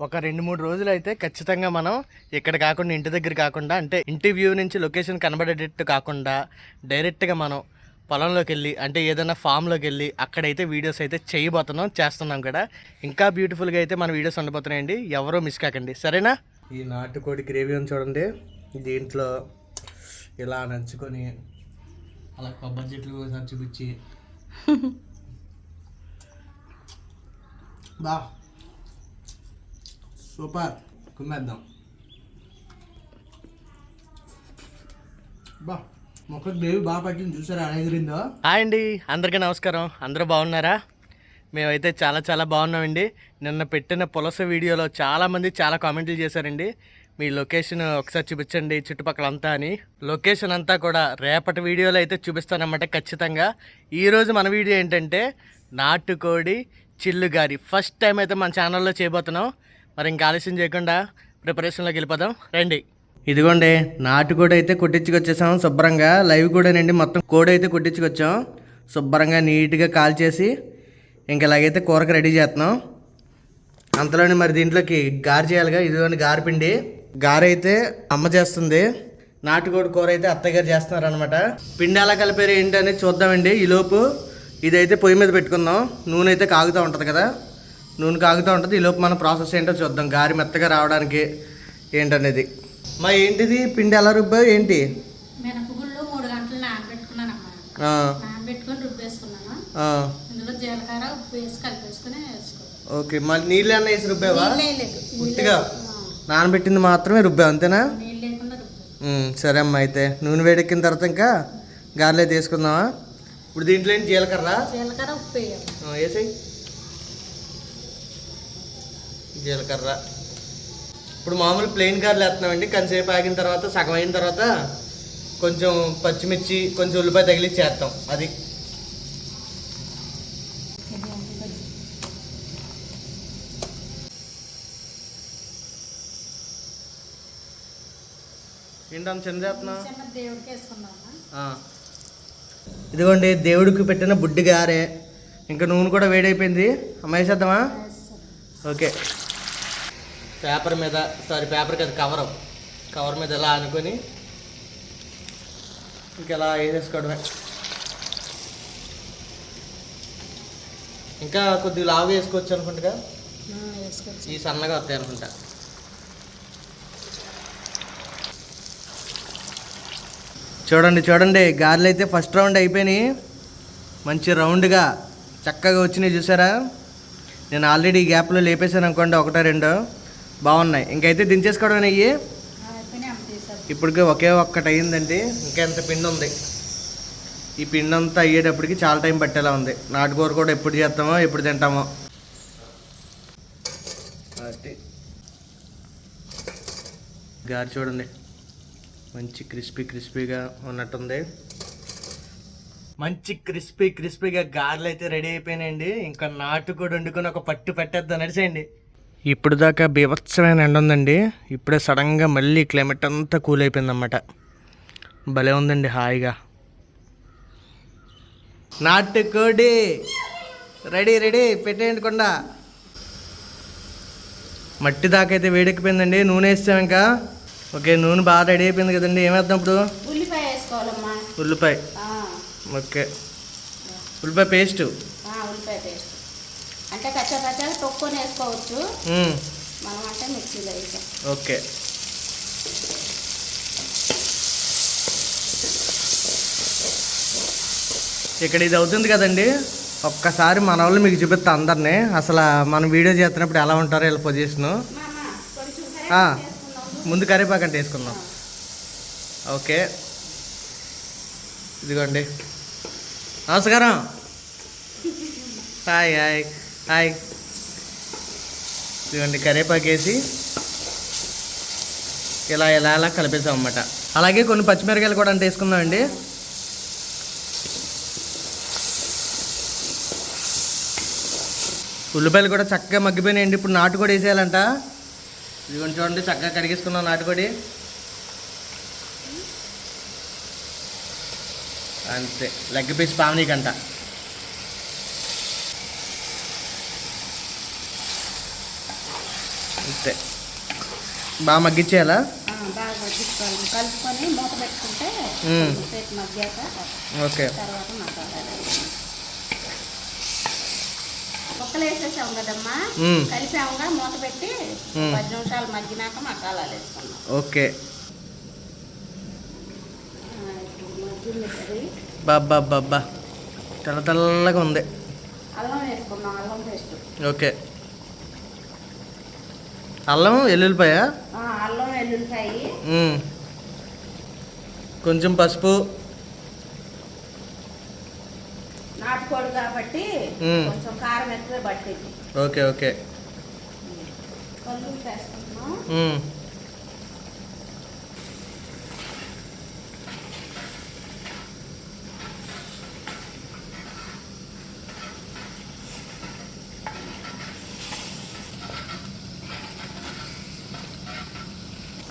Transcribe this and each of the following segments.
ఒక రెండు మూడు రోజులు అయితే ఖచ్చితంగా మనం ఇక్కడ కాకుండా ఇంటి దగ్గర కాకుండా అంటే ఇంటి వ్యూ నుంచి లొకేషన్ కనబడేటట్టు కాకుండా డైరెక్ట్గా మనం పొలంలోకి వెళ్ళి అంటే ఏదైనా ఫామ్లోకి వెళ్ళి అక్కడైతే వీడియోస్ అయితే చేయబోతున్నాం చేస్తున్నాం కూడా ఇంకా బ్యూటిఫుల్గా అయితే మన వీడియోస్ ఉండబోతున్నాయండి. ఎవరో మిస్ కాకండి. సరేనా? ఈ నాటుకోడి గ్రేవీ ఉంది చూడండి. దీంట్లో ఇలా నంచుకొని అలా కొబ్బరి చెట్లు చూపించి బా. సూపర్ కుమ్మేద్దాం బా మొక్కకు బేబీ బాగా పట్టింది చూసారా ఎగిరిందో హాయ్ అండి అందరికీ నమస్కారం. అందరూ బాగున్నారా? మేమైతే చాలా చాలా బాగున్నామండి. నిన్న పెట్టిన పులస వీడియోలో చాలామంది చాలా కామెంట్లు చేశారండి. మీ లొకేషన్ ఒకసారి చూపించండి చుట్టుపక్కల అంతా అని. లొకేషన్ అంతా కూడా రేపటి వీడియోలో అయితే చూపిస్తానమాట ఖచ్చితంగా. ఈరోజు మన వీడియో ఏంటంటే నాటుకోడి చిల్లుగారి. ఫస్ట్ టైం అయితే మన ఛానల్లో చేయబోతున్నాం. మరి ఇంకా ఆలస్యం చేయకుండా ప్రిపరేషన్లోకి వెళ్ళిపోదాం. రండి. ఇదిగోండి నాటుకోడి అయితే కొట్టించుకొచ్చేసాం. శుభ్రంగా లైవ్ కూడానండి మొత్తం కోడి అయితే కొట్టించుకొచ్చాం. శుభ్రంగా నీట్గా కాల్ చేసి ఇంకా ఇలాగైతే కూరకు రెడీ చేస్తున్నాం. అంతలోనే మరి దీంట్లోకి గారు చేయాలిగా ఇదిగోండి గారి పిండి. అయితే అమ్మ చేస్తుంది. నాటుకోడి కూర అయితే అత్తయ్య గారు చేస్తున్నారు అనమాట పిండి ఎలా కలిపారు ఏంటి అనేది చూద్దామండి. ఈలోపు ఇదైతే పొయ్యి మీద పెట్టుకుందాం. నూనె అయితే కాగుతూ ఉంటుంది కదా. నూనె కాగుతూ ఉంటుంది. ఈలోపు మన ప్రాసెస్ ఏంటో చూద్దాం. గారి మెత్తగా రావడానికి ఏంటనేది. మా ఏంటిది? పిండి ఎలా రుబ్బావు? ఏంటి? మినపగుళ్ళు మూడు గంటలు నానబెట్టుకున్నానమ్మా. ఆ, నానబెట్టుకొని రుబ్బేసుకున్నాను. ఇందులో జీలకర్ర ఉప్పు వేసి కలిపేసుకుని ఓకే. మళ్ళీ నీళ్ళు ఏమన్నా వేసి రుబ్బావా? ఉట్టిగా నానబెట్టింది మాత్రమే రుబ్బావు అంతేనా? సరే అమ్మ అయితే. నూనె వేడెక్కిన తర్వాత ఇంకా గారెలే తీసుకుందామా ఇప్పుడు దీంట్లో ఏంటి జీలకర్ర? జీలకర్ర ఉప్పు వేసేయ్. జీలకర్ర. ఇప్పుడు మామూలు ప్లెయిన్ గారెలు వేస్తున్నామండి. కొంచెంసేపు ఆగిన తర్వాత సగం అయిన తర్వాత కొంచెం పచ్చిమిర్చి కొంచెం ఉల్లిపాయ తగిలిచ్చి చేస్తాం. అది. చిన్న చేస్తున్నా. ఇదిగోండి దేవుడికి పెట్టిన బుడ్డి గారే. ఇంకా నూనె కూడా వేడైపోయింది. అమ్మ వేసేద్దామా? ఓకే. పేపర్ మీద సారీ పేపర్ కదా కవర్ కవర్ మీద ఇలా అనుకొని ఇంక ఇలా వేసేసుకోవడమే ఇంకా కొద్దిగా లావు వేసుకోవచ్చు అనుకుంటా. ఈ సన్నగా వస్తాయి అనుకుంటా. చూడండి చూడండి గారెలు అయితే ఫస్ట్ రౌండ్ అయిపోయినాయి. మంచి రౌండ్గా చక్కగా వచ్చినాయి చూసారా? నేను ఆల్రెడీ ఈ గ్యాప్లో లేపేశాను అనుకోండి ఒకటో రెండో. బాగున్నాయి. ఇంకైతే దించేసుకోవడం అయ్యి ఇప్పటికే ఒకే ఒక్కటి అయ్యిందండి ఇంకా ఎంత పిండి ఉంది ఈ పిండి అంతా అయ్యేటప్పటికి చాలా టైం పట్టేలా ఉంది. నాటుకూర కూడా ఎప్పుడు చేస్తామో ఎప్పుడు తింటామో. గారి చూడండి. మంచి క్రిస్పీ క్రిస్పీగా ఉన్నట్టుంది. మంచి క్రిస్పీ క్రిస్పీగా గారెలు అయితే రెడీ అయిపోయినాయండి. ఇంకా నాటుకోడి వండుకొని ఒక పట్టు పెట్టేద్దాం నడిచేయండి ఇప్పుడు దాకా బీభత్సమైన ఎండ ఉందండి ఇప్పుడే సడన్గా మళ్ళీ క్లైమేట్ అంతా కూల్ అయిపోయిందన్నమాట భలే ఉందండి హాయిగా. నాటుకోడి రెడీ రెడీ పెట్టేయండి కొండ. మట్టి దాకా అయితే వేడెక్కిపోయిందండి. నూనె వేస్తాం ఇంకా. ఓకే నూనె బాగా రెడీ అయిపోయింది కదండి. ఏమేద్దాం ఇప్పుడు? ఉల్లిపాయ ఉల్లిపాయ. ఓకే. ఉల్లిపాయ పేస్ట్. అంటే కచ్చా పచ్చా తొక్కుని వేసుకోవచ్చు. మనం అంటే మిక్సీలో వేసాం. ఓకే. ఇక్కడ ఇది అవుతుంది కదండి. ఒక్కసారి మన వాళ్ళు మీకు చూపిస్తా అందరినీ. అసలు మనం వీడియో చేస్తున్నప్పుడు ఎలా ఉంటారో వీళ్ళ పొజిషను. ముందు కరివేపాకు అంటే వేసుకుందాం. ఓకే. ఇదిగోండి. నమస్కారం. Hi hi. హాయ్. ఇదిగోండి కరివేపాకు వేసి ఇలా ఇలా ఇలా కలిపేసాం అన్నమాట. అలాగే కొన్ని పచ్చిమిరకాయలు కూడా అంటే వేసుకుందామండి. ఉల్లిపాయలు కూడా చక్కగా మగ్గిపోయినాయండి. ఇప్పుడు నాటుకోడి వేసేయాలంట. ఇదిగోండి చూడండి చక్కగా కడిగేసుకున్నాం నాటుకోడి. అంతే లెగ్ పీస్ పావనీకంట. అంతే. బాగా మగ్గించుకోవాలి. కలుపుకొని మూత పెట్టుకుంటే మగ్గాక ఓకే. తర్వాత మసాలా వేయాలి. ముక్కలు వేసేసాం కదమ్మా. మ్మ్. కలిపాముగా మూత పెట్టి. పది నిమిషాలు మగ్గినాక మసాలాలు వేసుకున్నాం ఓకే. బాబ్బా బాబ్బా తెల్ల తెల్లగా ఉంది. అల్లం వేసుకున్నాం అల్లం పేస్ట్. ఓకే. అల్లం వెల్లుల్లిపాయ అల్లం వెల్లుల్లిపాయి. కొంచెం పసుపు. నాటుకోడి కాబట్టి. కొంచెం కారం ఎక్కువ పట్టింది. ఓకే ఓకే కల్లు వేసుకుంటున్నాం మ్మ్.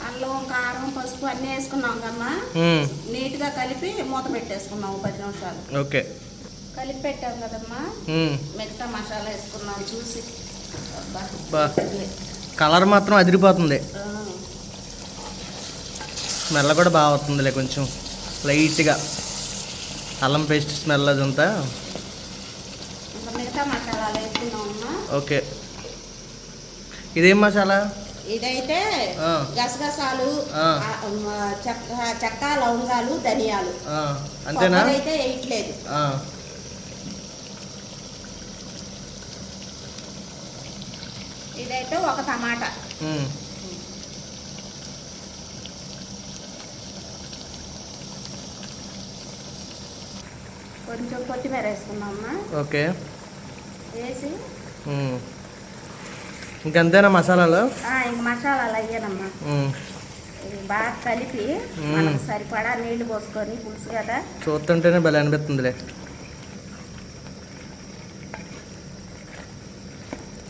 అల్లం కారం పసుపు అన్నీ వేసుకున్నాం కమ్మా. మ్మ్. నీట్గా కలిపి మూత పెట్టేసుకున్నాం ఓ పది నిమిషాలు. ఓకే. కలిపి పెట్టాం కదమ్మా. మ్మ్. మిగతా మసాలా వేసుకున్నాం చూసి. కలర్ మాత్రం అదిరిపోతుంది. స్మెల్ కూడా బాగా వస్తుందిలే కొంచెం. లైట్గా. అల్లం పేస్ట్ స్మెల్ అదంతా ఇంకా మిగతా వేసుకున్నామమ్మా ఓకే. ఇదేం మసాలా? ఇదైతే. గసగసాలు చెక్క లవంగాలు ధనియాలు. అంతేనా? అయితే వేయట్లేదు. ఇదైతే ఒక టమాటా. కొంచెం కొత్తిమీర వేసుకున్నామమ్మా ఓకే. వేసి. ఇంకంతేనా మసాలాలు? మసాలాలు అయ్యానమ్మా. బాగా కలిపి మ్మ్. మనం సరిపడా నీళ్ళు పోసుకొని పులుసు కదా. చూస్తుంటేనే భలే అనిపిస్తుందిలే.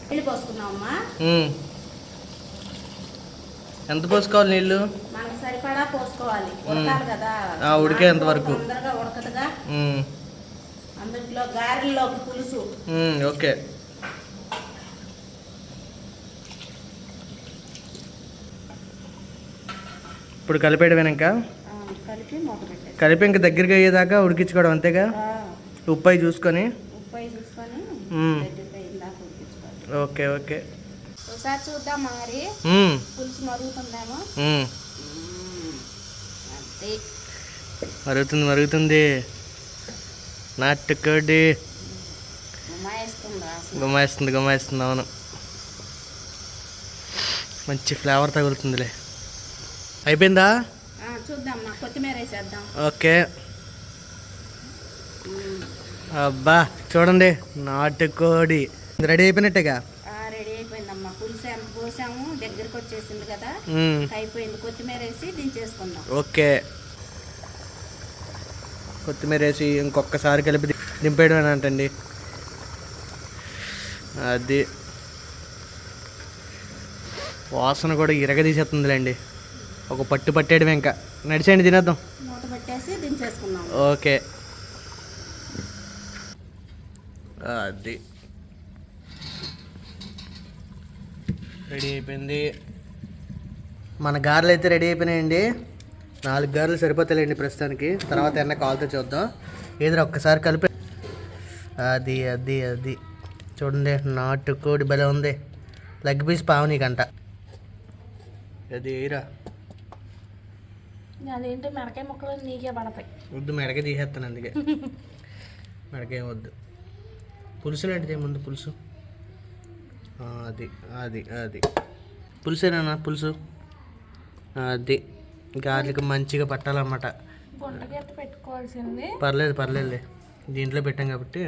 నీళ్ళు పోసుకున్నామమ్మా మ్మ్. ఎంత పోసుకోవాలి నీళ్ళు మనకు సరిపడా పోసుకోవాలి. ఉడకాలి కదా. ఆ, ఉడికేంత వరకు. తొందరగా ఉడకదుగా. అందులో గారెల్లోకి పులుసు. ఓకే. ఇప్పుడు కలిపేయడమేనా ఇంకా కలిపి ఇంకా దగ్గరికి అయ్యేదాకా ఉడికించుకోవడం అంతేగా? ఉప్పు అయి చూసుకొని ఓకే ఓకే. ఒకసారి చూద్దాం మరి. మ్మ్, పులుసు మరుగుతుందేమో? మ్మ్. మ్మ్. అంతే. మరుగుతుంది మరుగుతుంది. నాటుకోడి గుమాయిస్తుంది గుమాయిస్తుంది అవును. మంచి ఫ్లేవర్ తగులుతుందిలే. అయిపోయిందా? చూద్దాం కొత్తిమీర వేసేద్దాం. ఓకే. అబ్బా చూడండి నాటుకోడి. రెడీ అయిపోయినట్టేగా? రెడీ అయిపోయిందమ్మా. పులుసు ఎంత పోసాము దగ్గరికి వచ్చేసింది కదా. అయిపోయింది. కొత్తిమీర వేసి దించేసుకుందాం. ఓకే. కొత్తిమీర వేసి ఇంకొకసారి కలిపి దింపేయడం అంటండి. అది. వాసన కూడా ఇరగదీసేస్తుందిలేండి. ఒక పట్టు పట్టేయడమే ఇంకా. నడిచేయండి తినేద్దాం. మూత పెట్టేసి దించేసుకున్నాం ఓకే. అది. రెడీ అయిపోయింది. మన గారెలు అయితే రెడీ అయిపోయినాయండి. నాలుగు గారెలు సరిపోతాయండి ప్రస్తుతానికి. తర్వాత ఎన్న కాల్తో చూద్దాం. ఏదో ఒక్కసారి కలిపి. అది అది అది. చూడండి నాటుకోడి భలే ఉంది. లెగ్ పీస్ పావనీకంట అది ఏరా అదేంటి మిరకాయ ముక్కలు నీకే పడతాయి వద్దు మెడకే తీసేస్తాను అందుకే మెడకేం వద్దు పులుసు లాంటిది ముందు పులుసు అది అది అది పులుసేనా పులుసు అది గార్లిక్ మంచిగా పట్టాలన్నమాట పెట్టుకోవాల్సింది పర్లేదు పర్లేదులే దీంట్లో పెట్టాం కాబట్టి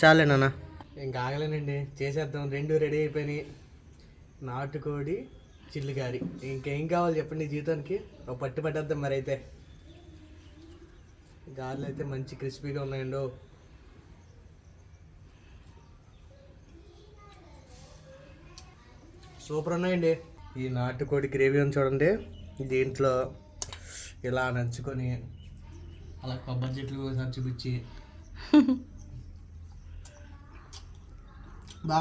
చాలే నాన్న ఇంకా ఆగలేనండి చేసేద్దాం రెండు రెడీ అయిపోయినాయి నాటుకోడి చిల్లిగారి ఇంకేం కావాలి చెప్పండి జీవితానికి? ఒక పట్టు పట్టేద్దాం మరి అయితే. గారెలు అయితే మంచి క్రిస్పీగా ఉన్నాయండి. సూపర్ ఉన్నాయండి. ఈ నాటుకోడి గ్రేవీ ఉంది చూడండి. దీంట్లో ఇలా నంచుకొని అలా కొబ్బరి చెట్లు చూపించి బా.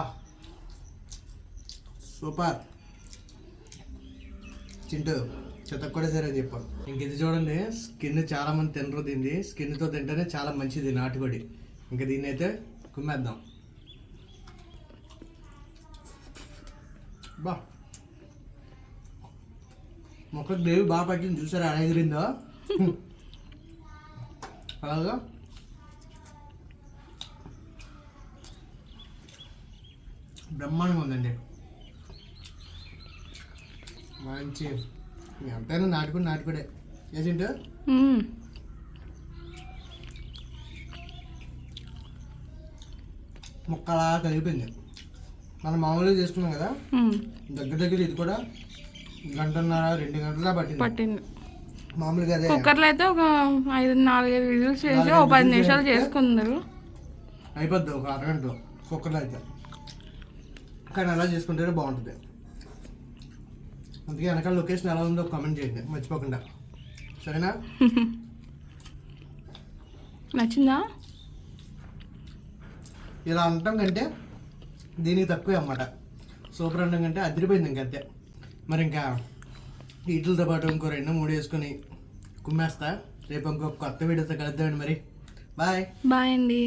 సూపర్. చింటూ చెత్త కూడా సరే అని చెప్పు. ఇంక ఇది చూడండి స్కిన్ చాలా మంది తినరు దీన్ని. స్కిన్తో తింటేనే చాలా మంచిది నాటుకోడి. ఇంకా దీన్ని అయితే కుమ్మేద్దాం. బా. మొక్కకు దేవి బాగా పట్టింది చూసారా? ఎలా ఎగిరిందో? అలాగా. బ్రహ్మాండంగా ఉందండి. మంచి. ఎంతైనా నాటుకుని నాటుకుడే. ఏజెంట్ మ్మ్. ముక్క అలా కలిపింది మనం మామూలుగా చేసుకున్నాం కదా. దగ్గర దగ్గర ఇది కూడా గంటన్నర రెండు గంటల పట్టింది. పట్టింది. మామూలుగా అదే. కుక్కర్లో అయితే ఒక ఐదు నాలుగైదు విజిల్స్ చేసి ఓ పది నిమిషాలు చేసుకున్నారు అయిపోద్ది ఒక అరగంటలో కుక్కర్లో అయితే. కానీ అలా చేసుకుంటేనే బాగుంటుంది. అందుకే వెనకాల లొకేషన్ ఎలా ఉందో కామెంట్ చేయండి. మర్చిపోకుండా. సరేనా? నచ్చిందా? ఇలా అనటం కంటే దీనికి తక్కువే అన్నమాట. సూపర్ అనడం కంటే అదిరిపోయింది ఇంకంతే మరి ఇంకా వీటితో పాటు ఇంకో రెండు మూడు వేసుకొని కుమ్మేస్తా. రేపు ఇంకో కొత్త వీడియోతో కలుద్దామండి మరి. బాయ్ బాయ్ అండి.